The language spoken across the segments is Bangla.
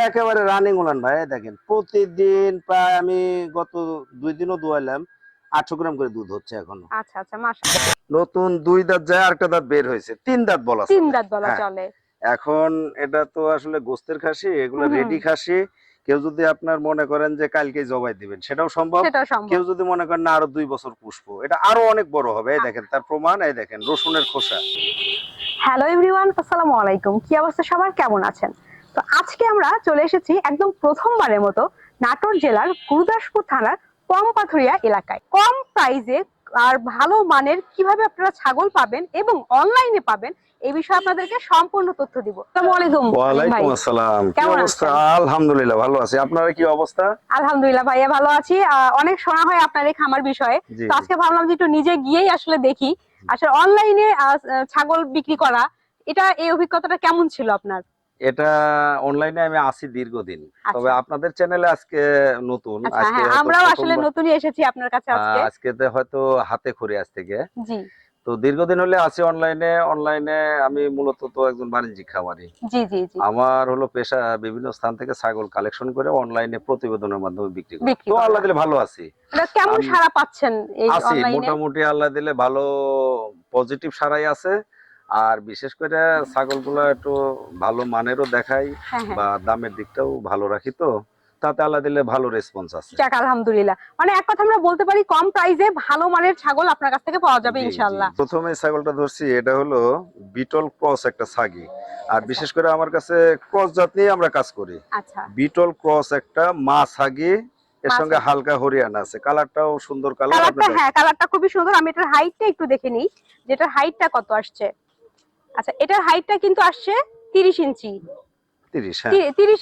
একেবারে রানিং উলান ভাই দেখেন প্রতিদিন প্রায় আমি গত দুই দিনও দুয়াইলাম আটশো গ্রাম করে দুধ হচ্ছে এখনও। আচ্ছা আচ্ছা নতুন দুই দাঁত যায় আরেকটা দাঁত বের হয়েছে তিন দাঁত বলা তিন দাঁত বলা হ্যাঁ। চলে। এখন এটা তো আসলে গোস্তের খাসি এগুলো। রেডি খাসি। কেউ যদি আপনার মনে করেন যে কালকে জবাই দিবেন সেটাও সম্ভব। সেটাও সম্ভব। কেউ যদি মনে করেন না আরও দুই বছর পুষবো এটা আরও অনেক বড় হবে। এই দেখেন তার প্রমাণ এই দেখেন রসুনের খোসা। হ্যালো এভরিওয়ান আসসালামু আলাইকুম। কি অবস্থা সবার? কেমন আছেন? তো আজকে আমরা চলে এসেছি একদম প্রথমবারের মতো নাটোর জেলার গুরুদাসপুর থানার কম পাথুরিয়া এলাকায়। কম প্রাইজে আর ভালো মানের কীভাবে আপনারা ছাগল পাবেন এবং অনলাইনে পাবেন এই বিষয়ে আপনাদেরকে সম্পূর্ণ তথ্য দিব। আসসালামু আলাইকুম আসসালাম। কি কেমন অবস্থা? আলহামদুলিল্লাহ ভালো আছি। আপনারা কি অবস্থা? আলহামদুলিল্লাহ ভাইয়া ভালো আছি। অনেক শোনা হয় আপনার এই খামার বিষয়ে। তো আজকে ভাবলাম যে একটু নিজে গিয়েই আসলে দেখি। আসলে অনলাইনে ছাগল বিক্রি করা এটা এই অভিজ্ঞতাটা কেমন ছিল আপনার? এটা অনলাইনে আমি আসি দীর্ঘদিন। আচ্ছা। তবে আপনাদের চ্যানেলে আজকে নতুন। আচ্ছা আজকে হ্যাঁ হয়তো আমরাও আসলে নতুনই এসেছি আপনার কাছে আজকে। আহ, আজকেতে হয়তো হাতে খড়ি আজ থেকে। জি। তো দীর্ঘদিন হলে আছি অনলাইনে অনলাইনে আমি মূলত তো একজন বাণিজ্যিক খামারি। আমার হলো পেশা বিভিন্ন স্থান থেকে ছাগল কালেকশন করে অনলাইনে প্রতিবেদনের মাধ্যমে বিক্রি করি। তো আল্লাহ দিলে ভালো আছি। কেমন সাড়া পাচ্ছেন আছি মোটামুটি আল্লাহ দিলে ভালো পজিটিভ সারাই আছে। আর বিশেষ করে ছাগলগুলো একটু ভালো মানেরও দেখাই হ্যাঁ হ্যাঁ। বা দামের দিকটাও ভালো রাখি তো তাতে আল্লাহ দিলে ভালো রেসপন্স আছে যাক আলহামদুলিল্লাহ। মানে এক কথা আমরা বলতে পারি কম প্রাইসে ভালো মানের ছাগল আপনার কাছ থেকে পাওয়া যাবে। ইনশাআল্লাহ। প্রথমে ছাগলটা ধরছি এটা হলো বিটল ক্রস একটা ছাগি আর বিশেষ করে আমার কাছে ক্রস জাত নিয়ে আমরা কাজ করি। আচ্ছা। বিটল ক্রস একটা মা ছাগি এর সঙ্গে হালকা হরিয়ানা আছে। কালারটাও সুন্দর কালার হ্যাঁ কালারটা খুবই সুন্দর। আমি এটার হাইটটা একটু দেখে নিই। যেটার হাইটটা কত আসছে? আচ্ছা এটার হাইটটা কিন্তু আসছে তিরিশ ইঞ্চি। তিরিশ হ্যাঁ।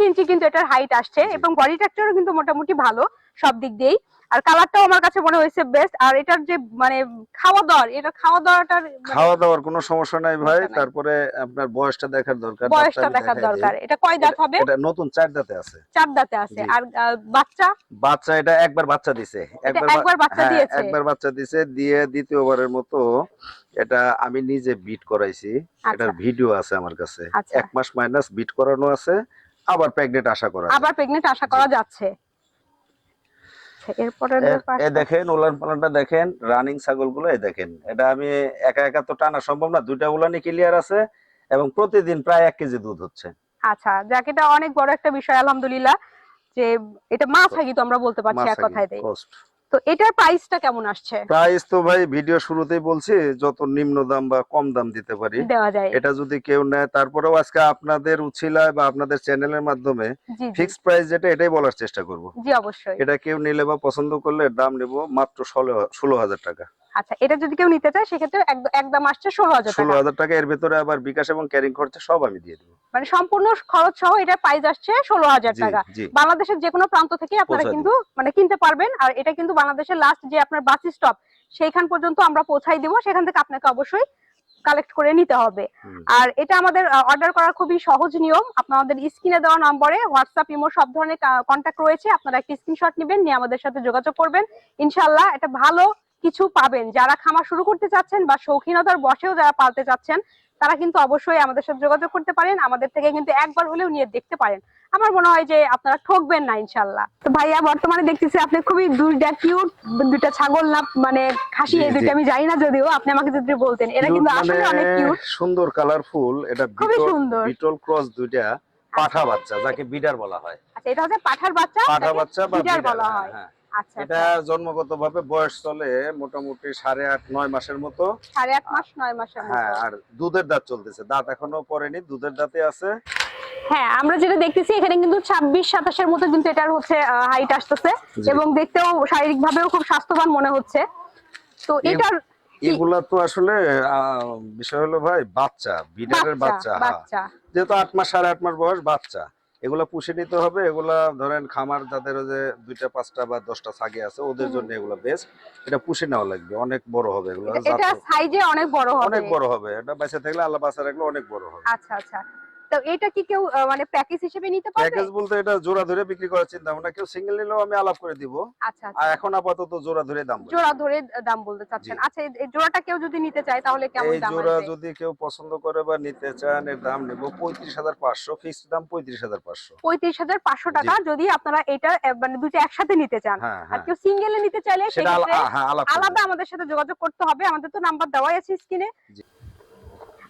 ইঞ্চি কিন্তু এটার হাইট আসছে এবং বডি স্ট্রাকচারও কিন্তু মোটামুটি ভালো সব দিক দিয়েই। আর কালারটাও আমার কাছে মনে হয়েছে বেস্ট আর এটার যে মানে খাওয়া দাওয়ার এটা খাওয়া দাওয়াটার মানে খাওয়া দাওয়ার কোনো সমস্যা নাই ভাই তারপরে আপনার বয়সটা দেখার দরকার বয়সটা আমি দেখার দরকার। এটা কয় দাঁত হবে? এটা নতুন চার দাঁতে আছে। চার দাঁতে আছে। আর বাচ্চা? বাচ্চা এটা একবার বাচ্চা দিছে। এটা বা- একবার বাচ্চা হ্যাঁ, দিয়েছে? একবার বাচ্চা দিছে দিয়ে দ্বিতীয়বারের মতো এটা আমি নিজে বিট করাইছি। আচ্ছা। এটার ভিডিও আছে আমার কাছে। আচ্ছা। এক মাস মাইনাস বিট করানো আছে আবার প্রেগনেন্ট আশা করা আবার প্রেগনেন্ট আশা করা যাচ্ছে। আচ্ছা, এরপরে এ- দেখেন উলান পালানটা দেখেন রানিং ছাগলগুলো এই দেখেন। এটা আমি একা একা তো টানা সম্ভব না দুইটা উলানি ক্লিয়ার আছে এবং প্রতিদিন প্রায় এক কেজি দুধ হচ্ছে। আচ্ছা যাক এটা অনেক বড় একটা বিষয় আলহামদুলিল্লাহ যে এটা মা থাকি তো আমরা বলতে পারছি এক কথায় দেই। তো এটার প্রাইসটা কেমন আসছে? প্রাইস তো ভাই ভিডিও শুরুতেই বলছি যত নিম্ন দাম বা কম দাম দিতে পারি। দেওয়া যায়। এটা যদি কেউ নেয় তারপরেও আজকে আপনাদের উছিলায় বা আপনাদের চ্যানেলের মাধ্যমে ফিক্সড প্রাইস যেটা এটাই বলার চেষ্টা করব। জি অবশ্যই। এটা কেউ নিলে বা পছন্দ করলে দাম নেব মাত্র ষোলো ষোলো হাজার টাকা। আচ্ছা এটা যদি কেউ নিতে চায় সেক্ষেত্রে একদম আসছে ষোলো হাজার ষোলো হাজার টাকা এর ভেতরে আবার বিকাশ এবং ক্যারিং খরচা সব আমি দিয়ে দেবো। মানে সম্পূর্ণ খরচ সহ এটার প্রাইস আসছে ষোলো হাজার টাকা। বাংলাদেশের যে কোনো প্রান্ত থেকে আপনারা কিন্তু মানে কিনতে পারবেন। আর এটা কিন্তু বাংলাদেশের লাস্ট যে আপনার বাস স্টপ সেইখান পর্যন্ত আমরা পৌঁছাই দিব। সেখান থেকে আপনাকে অবশ্যই কালেক্ট করে নিতে হবে। আর এটা আমাদের অর্ডার করার খুবই সহজ নিয়ম। আপনাদের স্ক্রিনে দেওয়া নম্বরে হোয়াটসঅ্যাপ ইমো সব ধরনের কন্ট্যাক্ট রয়েছে। আপনারা একটা স্ক্রিনশট নেবেন নিয়ে আমাদের সাথে যোগাযোগ করবেন। ইনশাল্লাহ এটা ভালো কিছু পাবেন। যারা খামার শুরু করতে চাচ্ছেন বা শৌখিনতার বসেও যারা পালতে চাচ্ছেন তারা কিন্তু অবশ্যই আমাদের সাথে যোগাযোগ করতে পারেন। আমাদের থেকে কিন্তু একবার হলেও নিয়ে দেখতে পারেন। আমার মনে হয় যে আপনারা ঠকবেন না ইনশাল্লাহ তো ভাইয়া বর্তমানে দেখতেছি আপনি খুবই দুইটা কিউট দুইটা ছাগল না মানে খাসি এই দুইটা আমি জানি না যদিও আপনি আমাকে যদি বলতেন। এরা কিন্তু আসলে মানে অনেক কিউট সুন্দর কালারফুল এটা খুবই সুন্দর। বিটল ক্রস দুইটা পাঠা বাচ্চা যাকে বিডার বলা হয়। আচ্ছা এটা হচ্ছে পাঠার বাচ্চা পাঠা বাচ্চা বা বিডার বলা হয়। হ্যাঁ আচ্ছা এটা জন্মগত ভাবে বয়স চলে মোটামুটি সাড়ে আট নয় মাসের মতো। সাড়ে আট মাস নয় মাসের হ্যাঁ আর দুধের দাঁত চলতেছে। দাঁত এখনও পড়েনি দুধের দাঁতে আছে। হ্যাঁ আমরা যেটা দেখতেছি এখানে কিন্তু ছাব্বিশ সাতাশের মতো কিন্তু এটার হচ্ছে হাইট আসতেছে। এবং দেখতেও শারীরিক ভাবেও খুব স্বাস্থ্যবান মনে হচ্ছে। তো এটার এগুলা তো আসলে বিষয় হলো ভাই বাচ্চা হ্যাঁ। বাচ্চা। যেহেতু আট মাস সাড়ে আট মাস বয়স বাচ্চা। এগুলা পুষে নিতে হবে এগুলা ধরেন খামার যাদের ওই যে দুইটা পাঁচটা বা দশটা ছাগে আছে ওদের জন্য এগুলো বেস্ট এটা পুষে নেওয়া লাগবে অনেক বড় হবে এগুলো এটা- এটা সাইজে অনেক বড় হবে। অনেক বড় হবে এটা বেঁচে থাকলে আল্লাহ বাঁচা রাখলে অনেক বড় হবে। আচ্ছা আচ্ছা। তো এটা কি কেউ মানে প্যাকেজ হিসেবে নিতে পারবে? প্যাকেজ বলতে এটা জোড়া ধরে বিক্রি করার চিন্তা ভাবনা। কেউ সিঙ্গেল নিলেও আমি আলাপ করে দিব। আচ্ছা আর আচ্ছা এখন আপাতত জোড়া ধরে দাম। জোড়া ধরে দাম বলতে চাচ্ছেন। আচ্ছা এই- এই জোড়াটা কেউ যদি নিতে চায় তাহলে কেমন এই দাম জোড়া যদি কেউ পছন্দ করে বা নিতে চান এর দাম নেব পঁয়ত্রিশ হাজার পাঁচশো ফিক্সড দাম পঁয়ত্রিশ হাজার পাঁচশো। পঁয়ত্রিশ হাজার পাঁচশো টাকা যদি আপনারা এটা মানে দুটো একসাথে নিতে চান। হ্যাঁ আর হ্যাঁ কেউ সিঙ্গেলে নিতে চাইলে সেটা হ্যাঁ আলাদা আমাদের সাথে যোগাযোগ করতে হবে। আমাদের তো নাম্বার দেওয়াই আছে স্ক্রিনে জি।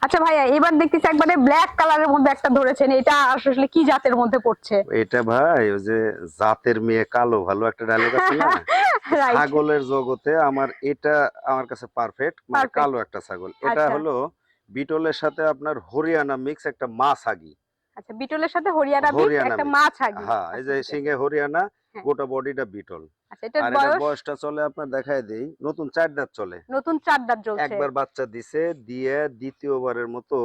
আচ্ছা ভাইয়া এবার দেখতেছি একবারে ব্ল্যাক কালারের মধ্যে একটা ধরেছেন এটা আসলে কি জাতের মধ্যে পড়ছে এটা ভাই ওই যে জাতের মেয়ে কালো ভালো একটা ডায়লগ আছে না. ছাগলের জগতে আমার এটা আমার কাছে পারফেক্ট মানে কালো একটা ছাগল এটা আচ্ছা। হলো বিটলের সাথে আপনার হরিয়ানা মিক্স একটা মাছ আগি আচ্ছা বিটলের সাথে হরিয়ানা হরিয়ানা একটা। মাছ আগে হ্যাঁ এই যে সিংহে হরিয়ানা। গোটা বডিটা বিটল। আচ্ছা আর বয়স? বয়সটা চলে আপনার দেখায় দেই নতুন চার দাঁত চলে। নতুন চার দাঁত চলছে। একবার বাচ্চা দিছে দিয়ে দ্বিতীয়বারের মতো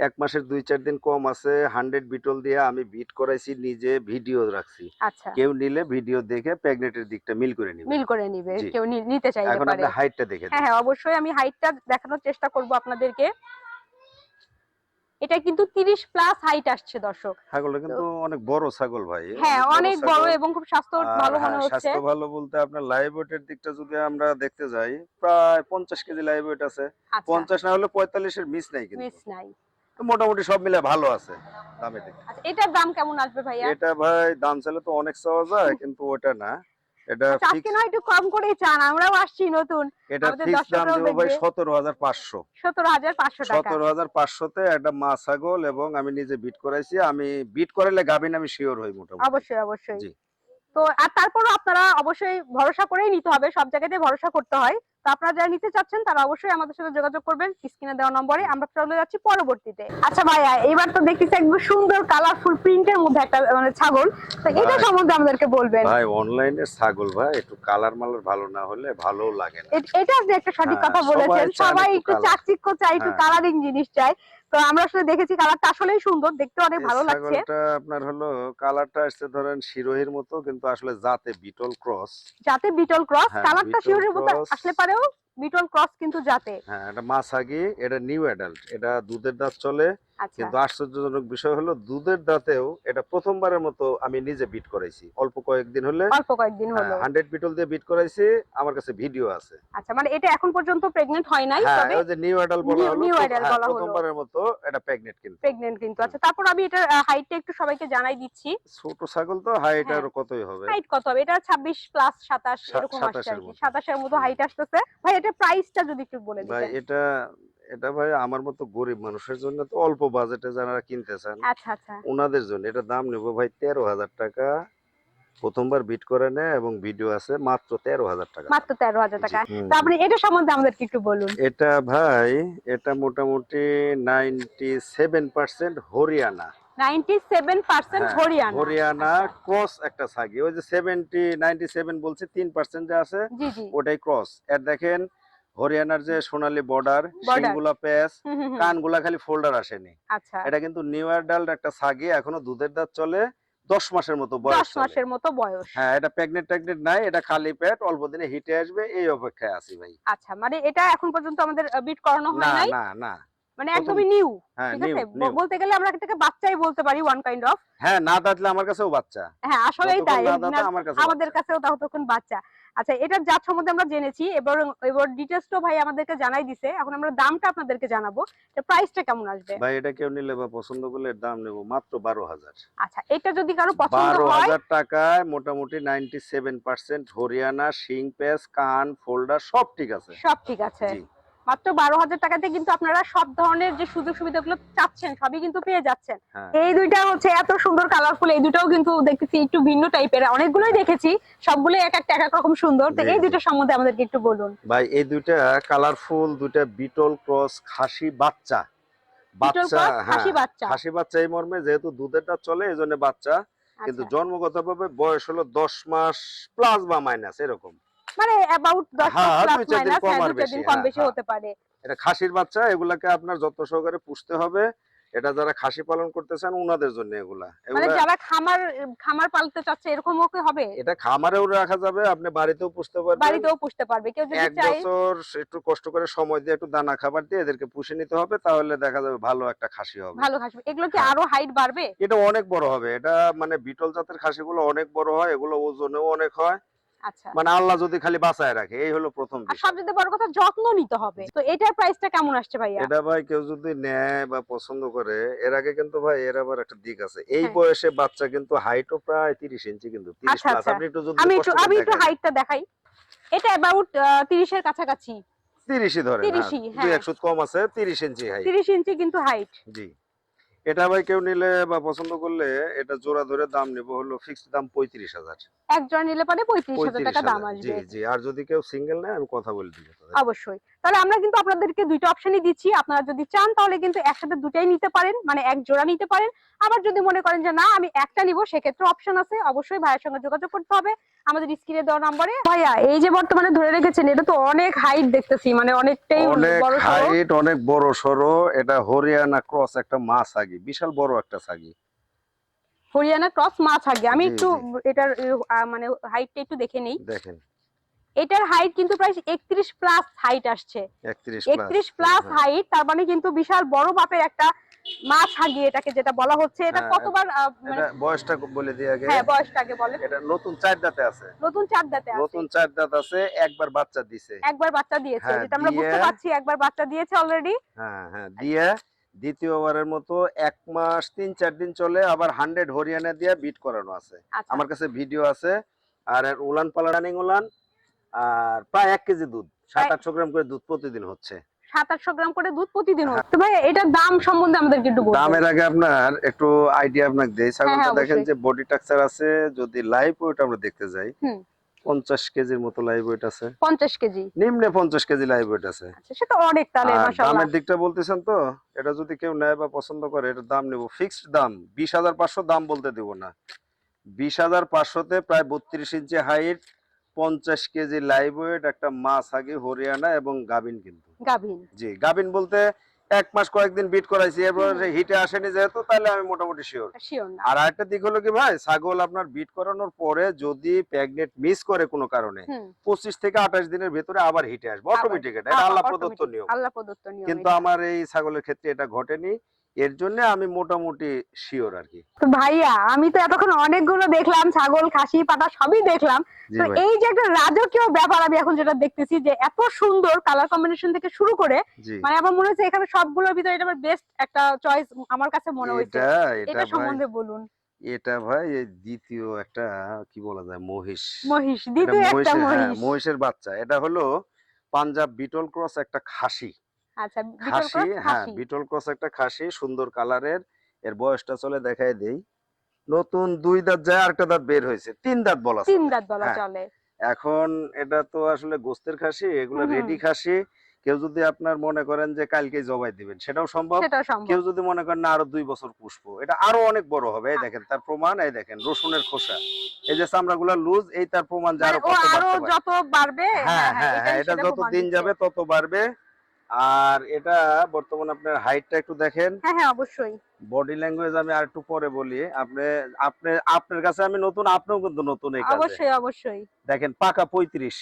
এক মাসের দুই চার দিন কম আছে হান্ড্রেড বিটল দিয়ে আমি বিট করাইছি নিজে ভিডিও রাখছি। আচ্ছা। কেউ নিলে ভিডিও দেখে প্রেগনেটের দিকটা মিল করে নিবে। মিল করে নিবে কেউ নিতে চাইলে এখন আপনি হাইটটা দেখে হ্যাঁ হ্যাঁ অবশ্যই আমি হাইটটা দেখানোর চেষ্টা করব আপনাদেরকে। এটা কিন্তু 30 প্লাস হাইট আসছে দর্শক। ছাগলটা কিন্তু অনেক বড় ছাগল ভাই হ্যাঁ অনেক বড় এবং খুব স্বাস্থ্য ভালো মনে হ্যাঁ, হচ্ছে। স্বাস্থ্য ভালো বলতে আপনার লাইভ ওয়েটের দিকটা যদি আমরা দেখতে যাই প্রায় পঞ্চাশ কেজি লাইভ ওয়েট আছে। আচ্ছা। পঞ্চাশ না হলে পঁয়তাল্লিশের মিস নাই কিন্তু। মিস নাই। মোটামুটি সব মিলে ভালো আছে দামে আচ্ছা এটার দাম কেমন আসবে ভাইয়া? এটা ভাই দাম চাইলে তো অনেক চাওয়া যায় কিন্তু ওটা না। এটা আচ্ছা, আজকে না একটু কম করে চান আমরাও আসছি নতুন। এটা ফিক্স দাম দেবো ভাই দেখবে। সতেরো হাজার পাঁচশো। সতেরো হাজার পাঁচশো টাকা। সতেরো হাজার পাঁচশোতে একটা মা ছাগল এবং আমি নিজে বিট করাইছি আমি বিট করাইলে গাবিন আমি শিওর হই মোটামুটি। অবশ্যই অবশ্যই। জি। তো আর তারপরও আপনারা অবশ্যই ভরসা করেই নিতে হবে সব জায়গাতে ভরসা করতে হয়। তো আপনারা যারা নিতে চাচ্ছেন তারা অবশ্যই আমাদের সাথে যোগাযোগ করবেন। স্ক্রিনে দেওয়া নম্বরে আমরা চলে যাচ্ছি পরবর্তীতে। আচ্ছা ভাইয়া এবার তো দেখতেছি একদম সুন্দর কালারফুল প্রিন্টের মধ্যে একটা মানে ছাগল। তো এটা সম্বন্ধে আমাদেরকে বলবেন। ভাই অনলাইনে ছাগল ভাই একটু কালার মালার ভালো না হলে ভালো লাগে না। এটা আপনি একটা সঠিক হ্যাঁ, কথা বলেছেন। সবাই একটু। চাকচিক্য চাই একটু হ্যাঁ। কালারিং জিনিস চাই। তো আমরা আসলে দেখেছি কালারটা আসলেই সুন্দর দেখতে অনেক ভালো লাগছে। আপনার হলো কালারটা আসছে ধরেন শিরোহির মতো কিন্তু আসলে জাতে বিটল ক্রস। যাতে বিটল ক্রস হ্যাঁ, কালারটা শিরোহির মতো আসলে পারেও বিটল ক্রস কিন্তু যাতে হ্যাঁ এটা মাছাগি এটা নিউ অ্যাডাল্ট এটা দুধের দাঁত চলে কিন্তু আশ্চর্যজনক বিষয় হলো দুধের দাঁতেও এটা প্রথমবারের মতো আমি নিজে বিট করাইছি। অল্প কয়েকদিন হলে অল্প কয়েকদিন হলো। হান্ড্রেড বিটল দিয়ে বিট করাইছি আমার কাছে ভিডিও আছে। আচ্ছা মানে এটা এখন পর্যন্ত প্রেগনেন্ট হয় নাই হ্যাঁ তবে ওই যে নিউ অ্যাডাল্ট বলা হলো adult হ্যাঁ, বলা হলো। প্রথমবারের মতো এটা প্রেগনেন্ট কিন্তু। প্রেগনেন্ট কিন্তু। আচ্ছা তারপর আমি এটা হাইটটা একটু সবাইকে জানাই দিচ্ছি। ছোট ছাগল তো হাইট হ্যাঁ। আরও কতই হবে? হাইট কত হবে? এটা 26 প্লাস 27 সা- এরকম আসছে 27 আর এর মতো। 27 এর মতো হাইট আসতেছে। ভাই এটা প্রাইসটা যদি একটু বলে দিতেন। ভাই এটা এটা ভাই আমার মতো গরিব মানুষের জন্য তো অল্প বাজেটে যারা কিনতে চান আচ্ছা আচ্ছা। ওনাদের জন্য। এটা দাম নেব ভাই তেরো হাজার টাকা। প্রথমবার বিট করে নেয় এবং ভিডিও আছে মাত্র তেরো হাজার টাকা। মাত্র 13000 টাকা। তো আপনি এটা সম্বন্ধে আমাদেরকে একটু বলুন। এটা ভাই এটা মোটামুটি ninety seven percent Haryana. 97% Haryana. Haryana. Cross একটা ছাগি ওই যে সেভেন্টি নাইনটি সেভেন বলছি তিন পার্সেন্ট যে আছে জি জি। ওটাই ক্রস এর দেখেন হরিয়ানার যে সোনালী বর্ডার। সিংগুলা প্যাচ। কানগুলা খালি ফোল্ডার আসেনি। আচ্ছা। এটা কিন্তু নিউ অ্যাডাল্ট একটা ছাগি এখনও দুধের দাঁত চলে দশ মাসের মতো বয়স 10 মাসের মতো বয়স। হ্যাঁ এটা প্রেগনেন্ট ট্যাগনেন্ট নাই এটা খালি পেট অল্প দিনে হিটে আসবে এই অপেক্ষায় আছি ভাই। আচ্ছা মানে এটা এখন পর্যন্ত আমাদের বিট করানো হয় নাই? না না। মানে একদমই নিউ হ্যাঁ ঠিক আছে? বলতে গেলে আমরা এটাকে বাচ্চাই বলতে পারি ওয়ান কাইন্ড অফ হ্যাঁ না দাঁতলে আমার কাছেও বাচ্চা। হ্যাঁ আসলেই তাই। আমাদের। কাছেও তাও তখন বাচ্চা। আচ্ছা এটার জাত সম্বন্ধে আমরা জেনেছি এবার এবার ডিটেলসটা ভাই আমাদেরকে জানাই দিছে। এখন আমরা দামটা আপনাদেরকে জানাব প্রাইসটা কেমন আসবে? ভাই এটা কেউ নিলে বা পছন্দ করলে দাম নেব মাত্র বারো হাজার। আচ্ছা এটা যদি কারও পছন্দ হয় 12000 টাকায় মোটামুটি নাইনটি সেভেন পার্সেন্ট হরিয়ানা সিং পেস কান ফোল্ডার সব ঠিক আছে। সব ঠিক আছে। জি। মাত্র বারো হাজার টাকাতে কিন্তু আপনারা সব ধরনের যে সুযোগ সুবিধাগুলো চাচ্ছেন সবই কিন্তু পেয়ে যাচ্ছেন। হ্যাঁ। এই দুইটা হচ্ছে এত সুন্দর কালারফুল এই দুটাও কিন্তু দেখতেছি একটু ভিন্ন টাইপের অনেকগুলোই দেখেছি সবগুলো এক একটা এক এক রকম সুন্দর। তো এই দুইটা সম্বন্ধে আমাদেরকে একটু বলুন। ভাই এই দুইটা কালারফুল দুইটা বিটল ক্রস খাসি বাচ্চা। হ্যাঁ খাসি বাচ্চা। খাসি বাচ্চা এই মর্মে যেহেতু দুধের দাঁত চলে এই জন্য বাচ্চা। কিন্তু আচ্ছা। জন্মগত ভাবে বয়স হলো দশ মাস প্লাস বা মাইনাস এরকম। মানে অ্যাবাউট দশ হ্যাঁ, প্লাস মাইনাস কম হ্যাঁ আর দু চার দিন কম হ্যাঁ, বেশি হ্যাঁ। হতে পারে। এটা খাসির বাচ্চা এগুলাকে আপনার যত্ন সহকারে পুষতে হবে এটা যারা খাসি পালন করতেছেন উনাদের জন্য এগুলা। মানে যারা খামার খামার পালতে চাচ্ছে এরকমও কি হবে? এটা খামারেও রাখা যাবে আপনি বাড়িতেও পুষতে পারবেন। বাড়িতেও পুষতে পারবে। কেউ যদি এক চায় বছর একটু কষ্ট করে সময় দিয়ে একটু দানা খাবার দিয়ে এদেরকে পুষে নিতে হবে তাহলে দেখা যাবে ভালো একটা খাসি হবে। ভালো খাসি এগুলো কি হ্যাঁ। আরও হাইট বাড়বে? এটা অনেক বড় হবে। এটা মানে বিটল জাতের খাসিগুলো অনেক বড় হয় এগুলো ওজনেও অনেক হয়। মানে আল্লাহ যদি খালি বাঁচায় রাখে এই হলো প্রথম আর সবচেয়ে বড় কথা যত্ন নিতে হবে। তো এটার প্রাইসটা কেমন আসছে ভাইয়া? এটা ভাই কেউ যদি নেয় বা পছন্দ করে এর আগে কিন্তু ভাই এর আবার একটা দিক আছে। এই হ্যাঁ। বয়সে বাচ্চা কিন্তু হাইটও প্রায় তিরিশ ইঞ্চি কিন্তু তিরিশ আচ্ছা, প্লাস আচ্ছা। আপনি একটু যদি আমি একটু আমি একটু হাইটটা দেখাই। এটা অ্যাবাউট তিরিশের কাছাকাছি। তিরিশই ধরেন তিরিশই, হ্যাঁ, হ্যাঁ। দুই একশো কম আছে তিরিশ ইঞ্চি হাইট তিরিশ ইঞ্চি কিন্তু হাইট জি। এটা ভাই কেউ নিলে বা পছন্দ করলে এটা জোড়া ধরে দাম নেব হলো ফিক্সড দাম পঁয়ত্রিশ হাজার। এক জোড়া নিলে পরে পঁয়ত্রিশ হাজার টাকা দাম হাজার জি জি। আর যদি কেউ সিঙ্গেল নেয় আমি কথা বলে দিব অবশ্যই। তাহলে আমরা কিন্তু আপনাদেরকে দুইটা অপশনই দিচ্ছি। আপনারা যদি চান তাহলে কিন্তু একসাথে দুটাই নিতে পারেন মানে এক জোড়া নিতে পারেন। আবার যদি মনে করেন যে না আমি একটা নিব সেক্ষেত্রে অপশন আছে। অবশ্যই ভাইয়ের সঙ্গে যোগাযোগ করতে হবে। আমাদের স্ক্রিনে দেওয়া নম্বরে। ভাইয়া এই যে বর্তমানে ধরে রেখেছেন এটা তো অনেক হাইট দেখতেছি মানে অনেকটাই অনেক। হাইট অনেক বড় সরো এটা হরিয়ানা ক্রস একটা মাছ আগি। বিশাল বড় একটা সাগি হরিয়ানা ক্রস মাছ আগে আমি একটু এটার মানে হাইটটা একটু দেখে নেই। দেখেন। এটার হাইট কিন্তু প্রায় একত্রিশ প্লাস হাইট আসছে। একত্রিশ প্লাস হাইট তার মানে কিন্তু বিশাল বড় মাপের একটা মাছ হাগি এটাকে যেটা বলা হচ্ছে। এটা হ্যাঁ, কতবার মানে বয়সটা বলে দিয়ে আগে। হ্যাঁ বয়সটা আগে বলেন। এটা নতুন চার দাঁতে আছে। নতুন চার দাঁতে আছে। নতুন চার দাঁত আছে একবার বাচ্চা দিয়েছে একবার বাচ্চা দিয়েছে। হ্যাঁ, যেটা আমরা বুঝতে পারছি একবার বাচ্চা দিয়েছে অলরেডি হ্যাঁ হ্যাঁ দিয়ে দ্বিতীয়বারের মতো এক মাস তিন চার দিন চলে আবার হান্ড্রেড হরিয়ানা দিয়ে বিট করানো আছে। আচ্ছা। আমার কাছে ভিডিও আছে। আর উলান পালা রানিং উলান আর প্রায় এক কেজি দুধ সাত আটশো গ্রাম করে দুধ প্রতিদিন হচ্ছে। সাত আটশো গ্রাম করে দুধ প্রতিদিন তো ভাই এটার দাম সম্বন্ধে আমাদেরকে একটু দামের আগে আপনার একটু আইডিয়া আপনাকে দেই। ছাগলটা হ্যাঁ, দেখেন যে বডি স্ট্রাকচার আছে যদি লাইভ ওয়েট আমরা দেখতে যাই। পঞ্চাশ কেজির মতো লাইভ ওয়েট আছে। পঞ্চাশ কেজি? নিম্নে পঞ্চাশ কেজি লাইভ ওয়েট আছে। আচ্ছা সেটা অনেক তাহলে দামের দিকটা বলতেছেন তো এটা যদি কেউ নেয় বা পছন্দ করে এটার দাম নেব। ফিক্সড দাম বিশ হাজার পাঁচশো দাম বলতে দেব না। বিশ হাজার পাঁচশোতে প্রায় বত্রিশ ইঞ্চি হাইট পঞ্চাশ কেজি লাইভ ওয়েট একটা মাছ আগে হরিয়ানা এবং গাবিন কিন্তু। গাভিন। জি গাবিন বলতে এক মাস কয়েকদিন বিট করাইছি এরপর হিটে আসেনি যেহেতু তাহলে আমি মোটামুটি শিওর আর আরেকটা দিক হলো কি ভাই ছাগল আপনার বিট করানোর পরে যদি প্রেগনেট মিস করে কোনো কারণে পঁচিশ থেকে আঠাশ দিনের ভেতরে আবার হিটে আসবে। অটোমেটিক এটা আল্লাহ প্রদত্ত নিয়ম। কিন্তু আমার এই ছাগলের ক্ষেত্রে এটা ঘটেনি। এর জন্য আমি মোটামুটি শিওর আর কি। তো ভাইয়া আমি তো এতক্ষণ অনেকগুলো দেখলাম ছাগল খাসি পাতা সবই দেখলাম। তো এই যে একটা রাজকীয় ব্যাপার আমি এখন যেটা দেখতেছি যে এত সুন্দর কালার কম্বিনেশন থেকে শুরু করে মানে আমার মনে হচ্ছে এখানে সবগুলোর ভিতরে এটা আমার বেস্ট একটা চয়েস আমার কাছে মনে হয়েছে। এটা সম্বন্ধে বলুন। এটা ভাই এই দ্বিতীয় একটা কি বলা যায় মহিষ। মহিষ দ্বিতীয় একটা হ্যাঁ, মহিষ। মহিষের বাচ্চা। এটা হলো পাঞ্জাব বিটল ক্রস একটা খাসি। আচ্ছা খাসি হ্যাঁ বিটল ক্রস একটা খাসি সুন্দর কালারের। এর বয়সটা চলে দেখাই দেই। নতুন দুই দাঁত যায় আরেকটা দাঁত বের হয়েছে। তিন দাঁত বলা তিন দাঁত বলা হ্যাঁ। চলে। এখন এটা তো আসলে গোস্তের খাসি এগুলো। রেডি খাসি। কেউ যদি আপনার মনে করেন যে কালকে জবাই দিবেন সেটাও সম্ভব। কেউ যদি মনে করেন না আরও দুই বছর পুষবো। এটা আরও অনেক বড় হবে। এই দেখেন তার প্রমাণ এই দেখেন রসুনের খোসা। এই যে চামড়া গুলা লুজ এই তার প্রমাণ যে মানে আরও। যত বাড়বে হ্যাঁ হ্যাঁ হ্যাঁ এটা যত দিন যাবে তত বাড়বে। আর এটা বর্তমান আপনার হাইটটা একটু দেখেন। হ্যাঁ হ্যাঁ অবশ্যই। বডি ল্যাঙ্গুয়েজ আমি আর একটু পরে বলি। আপনি আপনি আপনার কাছে আমি নতুন আপনিও কিন্তু নতুন এই কাজে। অবশ্যই অবশ্যই। দেখেন পাকা পঁয়ত্রিশ।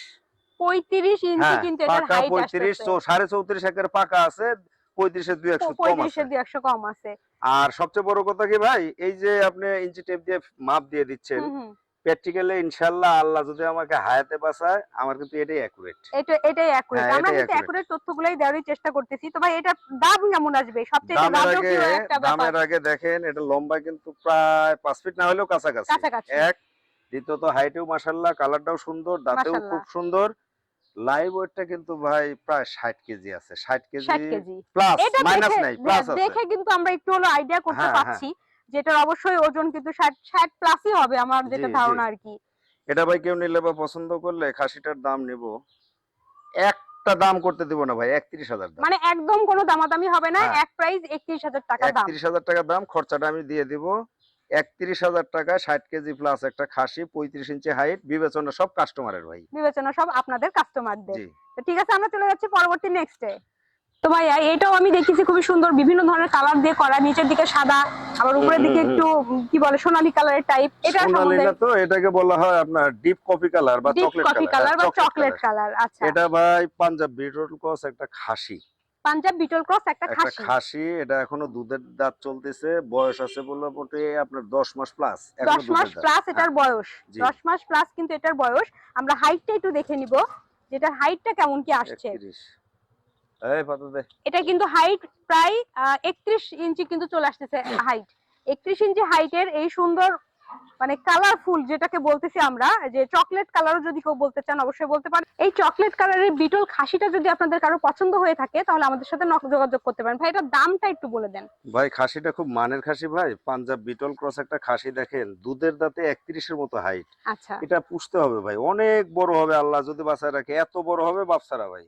পঁয়ত্রিশ ইঞ্চি হ্যাঁ কিন্তু পাকা হাইট পঁয়ত্রিশ আসছে তো সাড়ে চৌত্রিশ একের পাকা আছে পঁয়ত্রিশের দুই একশো কম আছে। পঁয়ত্রিশের দিয়ে একশো কম আছে। আর সবচেয়ে বড় কথা কি ভাই? এই যে আপনি ইঞ্চি টেপ দিয়ে মাপ দিয়ে দিচ্ছেন। প্র্যাকটিক্যালি ইনশাল্লাহ আল্লাহ যদি আমাকে হায়াতে বাঁচায় আমার কিন্তু এটাই অ্যাকুরেট এটা এটাই অ্যাকুরেট হ্যাঁ, আমরা কিন্তু অ্যাকুরেট তথ্যগুলোই দেওয়ারই চেষ্টা করতেছি। তো ভাই এটা দাম কেমন আসবে? সবচেয়ে আগে রাজকীয় একটা ব্যাপার? দামের আগে দেখেন এটা লম্বা কিন্তু প্রায় পাঁচ ফিট না হলেও কাছাকাছি। এক দ্বিতীয়ত হাইটেও মাসাল্লাহ কালারটাও সুন্দর দাঁতেও খুব সুন্দর। লাইভ ওয়েটটা কিন্তু ভাই প্রায় ষাট কেজি আছে। ষাট কেজি প্লাস মাইনাস নাই প্লাস আছে। দেখে কিন্তু আমরা একটু হলো আইডিয়া করতে হ্যাঁ, পারছি যেটার অবশ্যই ওজন কিন্তু ষাট ষাট প্লাসই হবে আমার যেটা। ধারণা আর কি। এটা ভাই কেউ নিলে বা পছন্দ করলে খাসিটার দাম নেব। একটা দাম করতে দিব না ভাই একত্রিশ হাজার মানে একদম কোনো দামাদামি হবে না হ্যাঁ। এক প্রাইস একত্রিশ হাজার টাকা একত্রিশ হাজার টাকা দাম খরচাটা আমি দিয়ে দিব। একত্রিশ হাজার টাকা ষাট কেজি প্লাস একটা খাসি পঁয়ত্রিশ ইঞ্চি হাইট বিবেচনা সব কাস্টমারের ভাই। বিবেচনা সব আপনাদের কাস্টমারদের ঠিক আছে আমরা চলে যাচ্ছি পরবর্তী নেক্সটে তো ভাইয়া এটাও আমি দেখেছি খুবই সুন্দর। বিভিন্ন ধরনের কালার দিয়ে করা নিচের দিকে সাদা আবার উপরের দিকে একটু কি বলে সোনালী কালারের টাইপ এটা সোনালী সম্বন্ধে না তো এটাকে বলা হয় আপনার ডিপ কফি কালার বা চকলেট কফি কালার বা চকলেট কালার আচ্ছা। এটা ভাই পাঞ্জাব বিটল ক্রস একটা খাসি। পাঞ্জাব বিটল ক্রস একটা খাসি। খাসি এটা এখনও দুধের দাঁত চলতেছে বয়স আছে বললে মোটে আপনার দশ মাস প্লাস দশ মাস প্লাস এটার বয়স। হ্যাঁ, জি। দশ মাস প্লাস কিন্তু এটার বয়স। আমরা হাইটটা একটু দেখে নিব যেটার হাইটটা কেমন কি আসছে। এটা কিন্তু হাইট প্রায় একত্রিশ ইঞ্চি কিন্তু চলে আসতেছে হাইট একত্রিশ ইঞ্চি হাইটের এই সুন্দর মানে কালারফুল যেটাকে বলতেছি আমরা যে চকলেট কালারও যদি কেউ বলতে চান অবশ্যই বলতে পারেন। এই চকলেট কালারের বিটল খাসিটা যদি আপনাদের কারও পছন্দ হয়ে থাকে তাহলে আমাদের সাথে যোগাযোগ করতে পারেন। ভাই এটার দামটা একটু বলে দেন। ভাই খাসিটা খুব মানের খাসি ভাই। পাঞ্জাব বিটল ক্রস একটা খাসি দেখেন দুধের দাঁতে একত্রিশের মতো হাইট আচ্ছা। এটা পুষতে হবে ভাই। অনেক বড় হবে আল্লাহ যদি বাঁচায় রাখে। এত বড় হবে বাপসারা ভাই।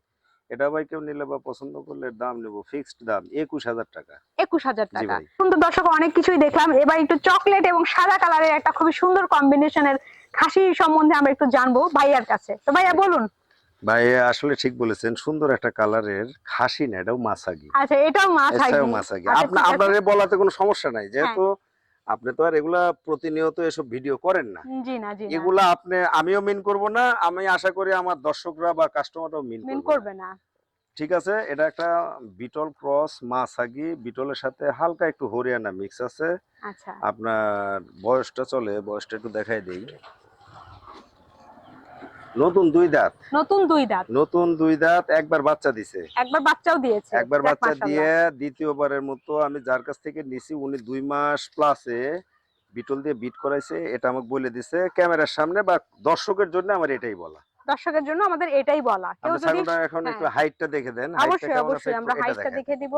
এটা ভাই কেউ নিলে বা পছন্দ করলে দাম নেব ফিক্সড দাম একুশ হাজার টাকা। একুশ হাজার টাকা। সুন্দর দর্শক অনেক কিছুই দেখলাম। এবার একটু চকলেট এবং সাদা কালারের একটা খুবই সুন্দর কম্বিনেশনের খাসি সম্বন্ধে আমরা একটু জানব ভাইয়ার কাছে। তো ভাইয়া বলুন। ভাই আসলে ঠিক বলেছেন সুন্দর একটা কালারের খাসি না এটাও মাছাগি। আচ্ছা এটাও মাছ এটাও মাছাগি। আচ্ছা, আপনার আপনার বলাতে কোনো সমস্যা নাই যেহেতু আপনি তো আর এগুলা প্রতিনিয়ত এসব ভিডিও করেন না। জি না জি এগুলা আপনি আমিও মিন করব না আমি আশা করি আমার দর্শকরা বা কাস্টমাররাও মিন মেন করবে করবে না। ঠিক আছে এটা একটা বিটল ক্রস মাছাগি বিটলের সাথে হালকা একটু হরিয়ানা মিক্স আছে। আচ্ছা। আপনার বয়সটা চলে বয়সটা একটু দেখাই দেই। নতুন দুই দাঁত। নতুন দুই দাঁত। নতুন দুই দাঁত একবার বাচ্চা দিছে। একবার বাচ্চাও দিয়েছে। একবার বাচ্চা দিয়ে দ্বিতীয়বারের মতো আমি যার কাছ থেকে নিছি উনি দুই মাস প্লাসে বিটল দিয়ে বিট করাইছে এটা আমাকে বলে দিছে ক্যামেরার সামনে বা দর্শকের জন্য আমার এটাই বলা। দর্শকের জন্য আমাদের এটাই বলা। কেউ যদি এখন একটু হ্যাঁ। হাইটটা দেখে দেন। অবশ্যই অবশ্যই আমরা হাইটটা দেখে দিব।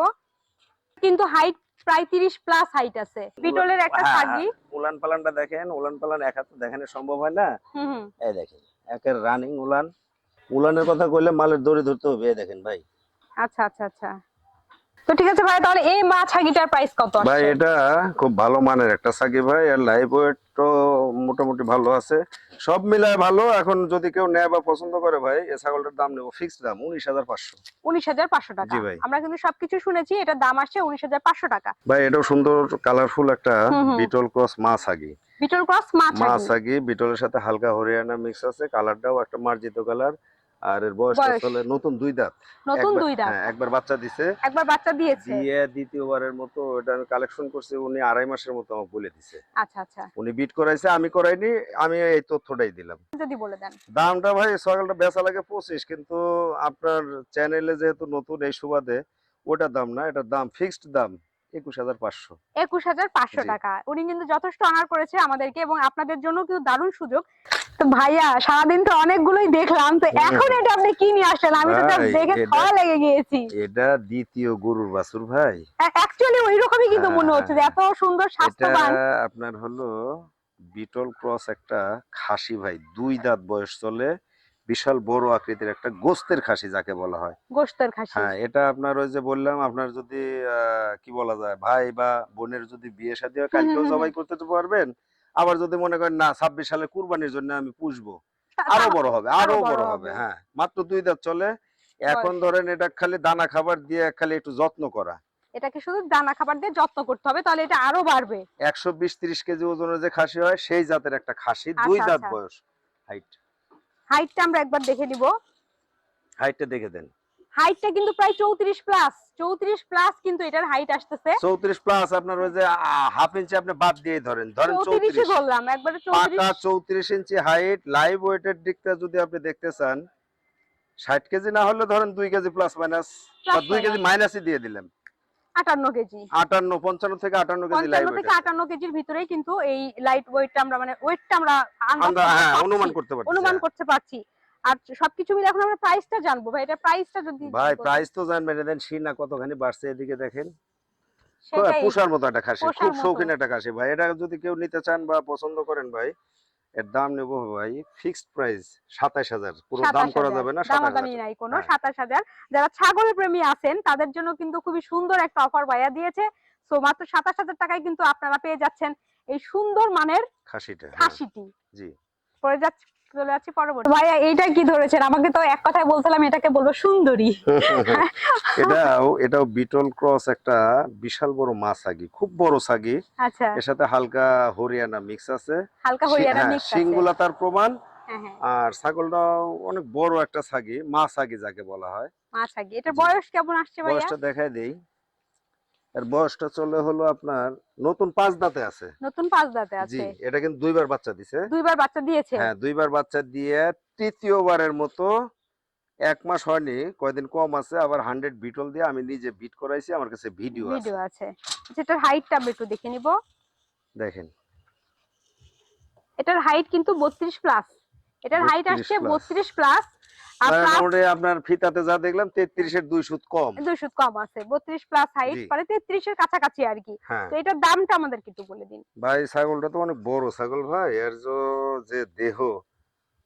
কিন্তু হাইট প্রায় 30 প্লাস হাইট আছে। পিটলের একটা হ্যাঁ, ছাগি। উলান পালানটা দেখেন উলান পালান এক হাতে দেখানো সম্ভব হয় না? হুম। এই দেখেন। একের রানিং উলান। উলানের কথা কইলে মালের দড়ি ধরতে হবে দেখেন ভাই। আচ্ছা আচ্ছা আচ্ছা। তো ঠিক আছে ভাই তাহলে এই মা ছাগিটার প্রাইস কত ভাই এটা খুব ভালো মানের একটা সাকি ভাই আর লাইভ ওয়েট তো মোটামুটি ভালো আছে। সব মিলায় ভালো। এখন যদি কেউ নেয় বা পছন্দ করে ভাই এই ছাগলটার দাম নেব ফিক্সড দাম উনিশ হাজার পাঁচশো। উনিশ হাজার পাঁচশো টাকা। জি ভাই। আমরা কিন্তু সবকিছু শুনেছি এটা দাম আসছে উনিশ হাজার পাঁচশো টাকা। ভাই এটাও সুন্দর কালারফুল একটা। বিটল ক্রস মাছ আগে বিটল ক্রস মাছ আগে আগি বিটলের সাথে হালকা হরিয়ানা মিক্স আছে কালারটাও একটা মার্জিত কালার আর এর বয়স। চলে নতুন দুই দাঁত। নতুন দুই দাঁত। হ্যাঁ, একবার বাচ্চা দিছে। একবার বাচ্চা দিয়েছে। দিয়ে দ্বিতীয়বারের মতো এটা আমি কালেকশন করছি উনি আড়াই মাসের মতো আমাকে বলে দিছে। আচ্ছা আচ্ছা। উনি বিট করাইছে আমি করাইনি আমি এই তথ্যটাই দিলাম। যদি বলে দেন। দামটা ভাই সকালটা বেচা লাগে পঁচিশ কিন্তু আপনার চ্যানেলে যেহেতু নতুন এই সুবাদে ওটার দাম না এটার দাম ফিক্সড দাম। একুশ হাজার পাঁচশো। একুশ হাজার পাঁচশো টাকা। উনি কিন্তু যথেষ্ট অনার করেছে আমাদেরকে এবং আপনাদের জন্য কিন্তু দারুণ সুযোগ। তো ভাইয়া সারাদিন তো অনেকগুলোই দেখলাম তো এখন এটা আপনি কি নিয়ে আসলেন আমি তো দেখে এটা- খাওয়া লেগে গিয়েছি। এটা দ্বিতীয় গরুর বাছুর ভাই। অ্যাকচুয়ালি ওই রকমই কিন্তু মনে হ্যাঁ, হচ্ছে যে এত সুন্দর স্বাস্থ্যবান। আপনার হলো বিটল ক্রস একটা খাসি ভাই। দুই দাঁত বয়স চলে বিশাল বড় আকৃতির একটা গোস্তের খাসি যাকে বলা হয়। গোস্তের খাসি। হ্যাঁ এটা আপনার ওই যে বললাম আপনার যদি কি বলা যায় ভাই বা বোনের যদি বিয়ে শাদী হয় কালকেও জবাই করতে তো পারবেন। আবার যদি মনে করেন না ছাব্বিশ সালে কুরবানির জন্য আমি পুষবো। আরও বড় হবে আরও বড়। হবে। হ্যাঁ। মাত্র দুই দাঁত চলে। এখন ধরেন এটা খালি দানা খাবার দিয়ে খালি একটু যত্ন করা। এটাকে শুধু দানা খাবার দিয়ে যত্ন করতে হবে তাহলে এটা আরও বাড়বে। একশো বিশ ত্রিশ কেজি ওজনের যে খাসি হয় সেই জাতের একটা খাসি দুই আচ্ছা, দাঁত আচ্ছা। বয়স হাইট হাইটটা আমরা একবার দেখে নিব। হাইটটা দেখে দেন। হাইটটা কিন্তু প্রায় চৌত্রিশ প্লাস চৌত্রিশ প্লাস কিন্তু এটার হাইট আসতেছে। চৌত্রিশ প্লাস আপনার ওই যে হাফ ইঞ্চি আপনি বাদ দিয়ে ধরেন। ধরেন চৌত্রিশই চৌত্রিশ। বললাম একবারে চৌত্রিশ। পাকা চৌত্রিশ ইঞ্চি হাইট লাইভ ওয়েটের দিকটা যদি আপনি দেখতে চান ষাট কেজি না হলে ধরেন দুই কেজি প্লাস মাইনাস বা Plus দুই কেজি মাইনাসই দিয়ে দিলেন। আটান্ন কেজি। আটান্ন পঞ্চান্ন থেকে আটান্ন কেজি পঞ্চান্ন থেকে আটান্ন কেজির ভিতরেই কিন্তু এই লাইট ওয়েটটা আমরা মানে ওয়েটটা আমরা হ্যাঁ অনুমান করতে পারছি অনুমান হ্যাঁ। করতে পারছি। আর সবকিছু মিলে এখন আমরা প্রাইসটা জানব। ভাই এটা প্রাইসটা যদি ভাই। প্রাইস তো জানবেন দেন সিনা কতখানি বাড়ছে এদিকে দেখেন। পোষার মতো একটা খাসি খুব শৌখিন একটা খাসি। ভাই এটা যদি কেউ নিতে চান বা পছন্দ করেন ভাই এর দাম নেব ভাই ফিক্সড প্রাইস সাতাইশ হাজার। পুরো দাম করা যাবে না সাতাশ দামাদামি নাই কোনো হ্যাঁ। সাতাশ হাজার। যারা ছাগল প্রেমী আছেন তাদের জন্য কিন্তু খুবই সুন্দর একটা অফার ভাইয়া দিয়েছে। সো মাত্র সাতাশ হাজার টাকায় কিন্তু আপনারা পেয়ে যাচ্ছেন এই সুন্দর মানের খাসিটা হ্যাঁ, খাসিটি। জি। পড়ে যাচ্ছে চলে যাচ্ছি পরবর্তী। ভাইয়া এইটা কি ধরেছেন? আমাকে তো এক কথায় বলছিলাম এটাকে বলব সুন্দরী। এটাও এটাও বিটল ক্রস একটা বিশাল বড় মাছ আগি খুব বড় সাগি। আচ্ছা। এর সাথে হালকা হরিয়ানা মিক্স আছে। হালকা হরিয়ানা হ্যাঁ, মিক্স আছে। তার প্রমাণ। হ্যাঁ হ্যাঁ। আর ছাগলটাও অনেক বড় একটা ছাগি মা ছাগি যাকে বলা হয়। মাছ আগে এটার বয়স কেমন আসছে ভাইয়া? বয়সটা দেখাই দেই। এর বয়সটা চলে হলো আপনার নতুন পাঁচ দাঁতে আছে। নতুন পাঁচ দাঁতে জি আছে। এটা কিন্তু দুইবার বাচ্চা দিছে। দুইবার বাচ্চা দিয়েছে? হ্যাঁ দুইবার বাচ্চা দিয়ে তৃতীয়বারের মতো এক মাস হয়নি কয়দিন কম আছে আবার হান্ড্রেড বিটল দিয়ে আমি নিজে বিট করাইছি আমার কাছে ভিডিও আছে। ভিডিও আছে। যেটার হাইটটা আমরা একটু দেখে নিব। দেখেন। এটার হাইট কিন্তু বত্রিশ প্লাস এটার হাইট 32 আসছে বত্রিশ প্লাস মোটামুটি আপনার ফিতাতে যা দেখলাম তেত্রিশের দুই সুদ কম। দুই কম আছে বত্রিশ প্লাস হাইট। মানে তেত্রিশের কাছাকাছি আর কি। হ্যাঁ। তো এটার দামটা আমাদেরকে একটু বলে দিন। ভাই ছাগলটা তো অনেক বড় ছাগল ভাই এর যে- দেহ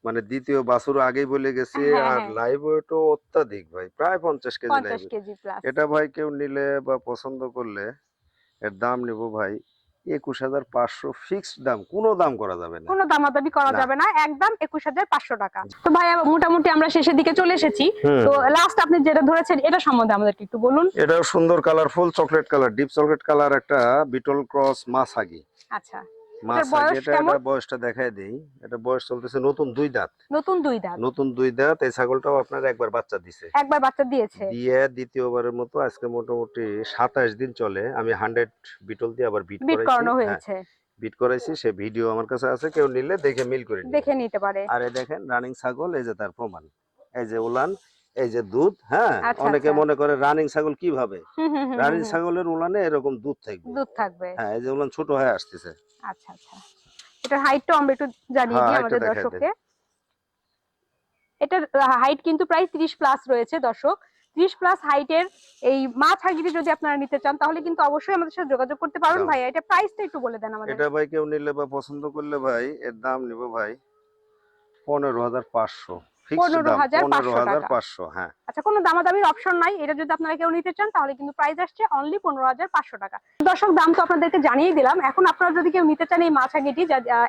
মানে দ্বিতীয় বাছুর আগেই বলে গেছি হ্যাঁ, আর হ্যাঁ। লাইভ ওয়েটও অত্যাধিক ভাই প্রায় পঞ্চাশ কেজি পঞ্চাশ লাইভ এটা ভাই কেউ নিলে বা পছন্দ করলে এর দাম নেব ভাই একুশ হাজার পাঁচশো ফিক্সড দাম কোনো দাম করা যাবে না। কোনো দামাদামি করা যাবে না একদম একুশ হাজার পাঁচশো টাকা। তো ভাই মোটামুটি আমরা শেষের দিকে চলে এসেছি। তো লাস্ট আপনি যেটা ধরেছেন এটা সম্বন্ধে আমাদেরকে একটু বলুন। এটা সুন্দর colourful chocolate colour deep chocolate colour একটা বিটল ক্রস মাছাগি আচ্ছা। মাছাগি বয়স এটা কেমন? এটা বয়সটা দেখাই দেই। এটা বয়স চলতেছে নতুন দুই দাঁত। নতুন দুই দাঁত। নতুন দুই দাঁত এই ছাগলটাও আপনার একবার বাচ্চা দিছে। একবার বাচ্চা দিয়েছে। দিয়ে দ্বিতীয়বারের মতো আজকে মোটামুটি সাতাশ দিন চলে। আমি হান্ড্রেড বিটল দিয়ে আবার বিট বিট করানো হ্যাঁ, হয়েছে। বিট করাইছি। সে ভিডিও আমার কাছে আছে কেউ নিলে দেখে মিল করে। দেখে নিতে পারে। আর দেখেন রানিং ছাগল এই যে তার প্রমাণ। এই যে উলান এই যে দুধ হ্যাঁ? আচ্ছা, অনেকে আচ্ছা। মনে করে রানিং ছাগল কীভাবে? রানিং। ছাগলের উলানে এরকম দুধ থাকবে। দুধ থাকবে। হ্যাঁ এই যে উলান ছোট হয়ে আসতেছে। আচ্ছা আচ্ছা। এটার হাইটটাও আমরা একটু জানিয়ে হ্যাঁ, দিই আমাদের দর্শককে। এটার হাইট কিন্তু প্রায় তিরিশ প্লাস রয়েছে দর্শক। ত্রিশ প্লাস হাইটের এই মাছ হাগিটি যদি আপনারা নিতে চান তাহলে কিন্তু অবশ্যই আমাদের সাথে যোগাযোগ করতে পারবেন। ভাই এটা প্রাইসটা একটু বলে দেন আমাদের। এটা ভাই কেউ নিলে বা পছন্দ করলে ভাই এর দাম নিব ভাই পনেরো হাজার পাঁচশো। 15,500 পনেরো হাজার পাঁচশো হ্যাঁ। আচ্ছা কোনো দামাদামির অপশন নাই এটা যদি আপনারা কেউ নিতে চান তাহলে কিন্তু প্রাইস আসছে অনলি পনেরো হাজার পাঁচশো টাকা। দর্শক দাম তো আপনাদেরকে জানিয়ে দিলাম এখন আপনারা যদি কেউ নিতে চান এই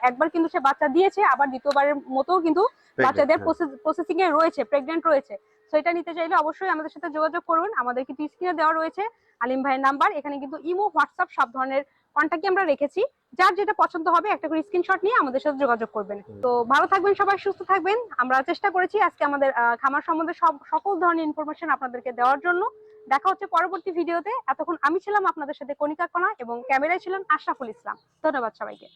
একবার কিন্তু সে বাচ্চা দিয়েছে আবার দ্বিতীয়বারের মতো কিন্তু বাচ্চাদের হ্যাঁ। প্রসেসিং এ রয়েছে প্রেগনেন্ট রয়েছে। তো এটা নিতে চাইলে অবশ্যই আমাদের সাথে যোগাযোগ করবেন আমাদের কিন্তু স্ক্রিনে দেওয়া রয়েছে। আলিম ভাইয়ের নাম্বার এখানে কিন্তু ইমো হোয়াটসঅ্যাপ সব ধরনের কন্ট্যাক্টই আমরা রেখেছি। যার যেটা পছন্দ হবে একটা করে স্ক্রিনশট নিয়ে আমাদের সাথে যোগাযোগ করবেন। তো ভালো থাকবেন সবাই সুস্থ থাকবেন। আমরা চেষ্টা করেছি আজকে আমাদের খামার সম্বন্ধে সব সকল ধরনের ইনফরমেশন আপনাদেরকে দেওয়ার জন্য। দেখা হচ্ছে পরবর্তী ভিডিওতে এতক্ষণ আমি ছিলাম আপনাদের সাথে কণিকা কণা এবং ক্যামেরায় ছিলেন আশরাফুল ইসলাম। ধন্যবাদ সবাইকে।